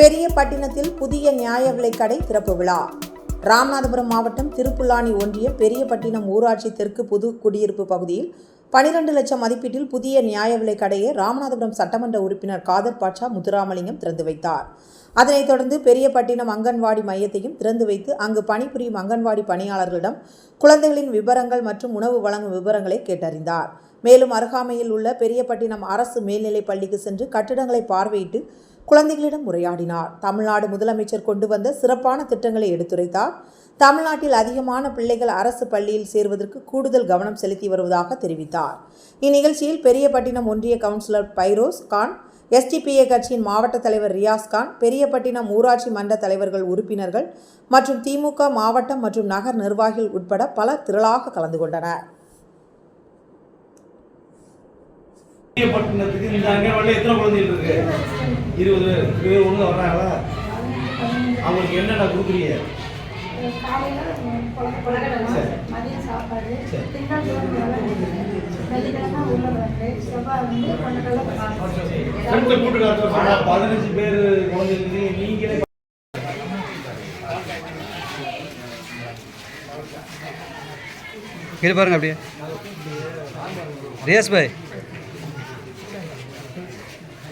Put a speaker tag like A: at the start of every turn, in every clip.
A: பெரியபட்டினத்தில் புதிய நியாய விலைக்கடை திறப்பு விழா. ராமநாதபுரம் மாவட்டம் திருப்புல்லானி ஒன்றியம் பெரியபட்டினம் ஊராட்சி தெற்கு புது குடியிருப்பு பகுதியில் பனிரெண்டு லட்சம் மதிப்பீட்டில் புதிய நியாய விலைக் கடையை ராமநாதபுரம் சட்டமன்ற உறுப்பினர் காதர் பாட்சா முத்துராமலிங்கம் திறந்து வைத்தார். அதனைத் தொடர்ந்து பெரியபட்டினம் அங்கன்வாடி மையத்தையும் திறந்து வைத்து அங்கு பணிபுரியும் அங்கன்வாடி பணியாளர்களிடம் குழந்தைகளின் விவரங்கள் மற்றும் உணவு வழங்கும் விவரங்களை கேட்டறிந்தார். மேலும் அருகாமையில் உள்ள பெரியபட்டினம் அரசு மேல்நிலைப் பள்ளிக்கு சென்று கட்டிடங்களை பார்வையிட்டு குழந்தைகளிடம் உரையாடினார். தமிழ்நாடு முதலமைச்சர் கொண்டு வந்த சிறப்பான திட்டங்களை எடுத்துரைத்தார். தமிழ்நாட்டில் அதிகமான பிள்ளைகள் அரசு பள்ளியில் சேர்வதற்கு கூடுதல் கவனம் செலுத்தி வருவதாக தெரிவித்தார். இந்நிகழ்ச்சியில் பெரியபட்டினம் ஒன்றிய கவுன்சிலர் பைரோஸ் கான் எஸ்டிபிஏ கட்சியின் மாவட்ட தலைவர் ரியாஸ் கான் பெரியபட்டினம் ஊராட்சி மன்ற தலைவர்கள் உறுப்பினர்கள் மற்றும் திமுக மாவட்டம் மற்றும் நகர் நிர்வாகிகள் உட்பட பலர் திரளாக கலந்து கொண்டனர்.
B: பட்டினத்துக்கு இந்த அங்கன்வாடியில் எத்தனை குழந்தைகள் இருக்கு? இருபது பேர். இருபது பேர் வர்றாங்களா? அவங்களுக்கு என்னென்ன கொடுக்குறீங்க? பதினஞ்சு பேர் குழந்தைங்க நீங்களே
C: இது பாருங்க அப்படியே. ரேஸ் பாய்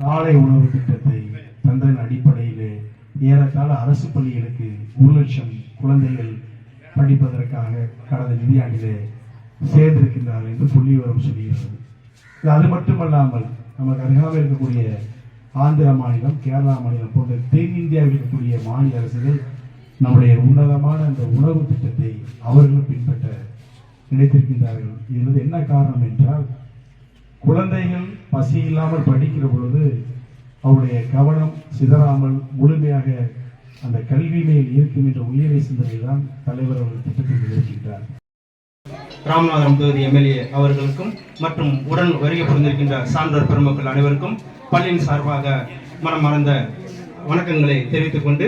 D: காலை உணவு திட்டத்தை தந்ததன் அடிப்படையிலே ஏறத்தாழ அரசு பள்ளிகளுக்கு ஒரு லட்சம் குழந்தைகள் படிப்பதற்காக கடந்த நிதியாண்டிலே சேர்ந்திருக்கின்றார்கள் என்று புள்ளி விவரம் சொல்கிறது. இது அது மட்டுமல்லாமல் நமக்கு அருகாமல் இருக்கக்கூடிய ஆந்திர மாநிலம் கேரளா மாநிலம் போன்ற தென்னிந்தியாவில் இருக்கக்கூடிய மாநில அரசுகள் நம்முடைய உன்னதமான அந்த உணவு திட்டத்தை அவர்களும் பின்பற்ற நினைத்திருக்கின்றார்கள். என்பது என்ன காரணம் என்றால் குழந்தைகள் பசி இல்லாமல் படிக்கிற பொழுது அவருடைய கவனம் சிதறாமல் முழுமையாக அந்த கல்வி மேல் இருக்கும் என்ற உயரிய சிந்தனை தான் தலைவர் அவர்கள் திட்டத்தில் இருக்கின்றார்
E: ராமநாதபுரம் தொகுதி எம்எல்ஏ அவர்களுக்கும் மற்றும் உடன் வருகை புரிந்திருக்கின்ற சான்றோர் பெருமக்கள் அனைவருக்கும் பள்ளியின் சார்பாக மனமார்ந்த வணக்கங்களை தெரிவித்துக் கொண்டு